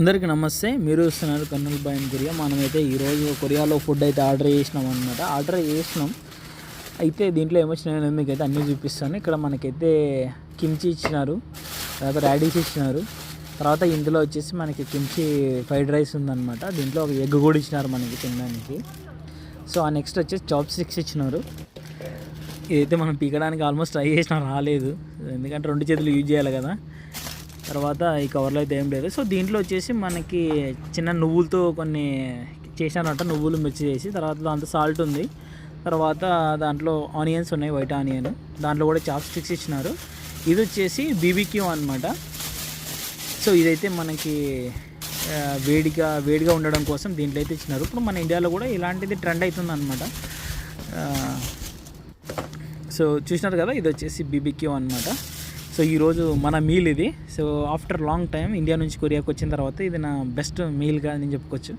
అందరికీ నమస్తే. మీరు వస్తున్నారు కర్నూలు బాయ్ కొరియా. మనమైతే ఈరోజు కొరియాలో ఫుడ్ అయితే ఆర్డర్ చేసినాం అనమాట ఆర్డర్ చేసినాం. అయితే దీంట్లో ఏమొచ్చినాయో మీకైతే అన్నీ చూపిస్తాను. ఇక్కడ మనకైతే కిమ్చి ఇచ్చినారు. తర్వాత రాడీస్ ఇచ్చినారు. తర్వాత ఇందులో వచ్చేసి మనకి కిమ్చి ఫ్రైడ్ రైస్ ఉందన్నమాట. దీంట్లో ఒక ఎగ్ కూడా ఇచ్చినారు మనకి తినడానికి. సో ఆ నెక్స్ట్ వచ్చేసి చాప్ స్టిక్స్ ఇచ్చినారు. ఇదైతే మనం పీకడానికి ఆల్మోస్ట్ ట్రై చేసినా రాలేదు. ఎందుకంటే రెండు చేతులు యూజ్ చేయాలి కదా. తర్వాత ఈ కవర్లో అయితే ఏం లేదు. సో దీంట్లో వచ్చేసి మనకి చిన్న నువ్వులతో కొన్ని చేశానంట నువ్వులు మిర్చి చేసి తర్వాత దాంట్లో సాల్ట్ ఉంది. తర్వాత దాంట్లో ఆనియన్స్ ఉన్నాయి వైట్ ఆనియన్ దాంట్లో కూడా చాప్ స్టిక్స్ ఇచ్చినారు. ఇది వచ్చేసి బీబీక్యూ అనమాట సో ఇదైతే మనకి వేడిగా వేడిగా ఉండడం కోసం దీంట్లో అయితే ఇచ్చినారు. ఇప్పుడు మన ఇండియాలో కూడా ఇలాంటిది ట్రెండ్ అవుతుంది అనమాట సో చూసినారు కదా ఇది వచ్చేసి బీబీక్యూ అనమాట సో ఈరోజు మన మీల్ ఇది. So after long time India నుంచి కొరియాకి వచ్చిన తర్వాత ఇది నా బెస్ట్ మీల్గా నేను చెప్పుకోవచ్చు.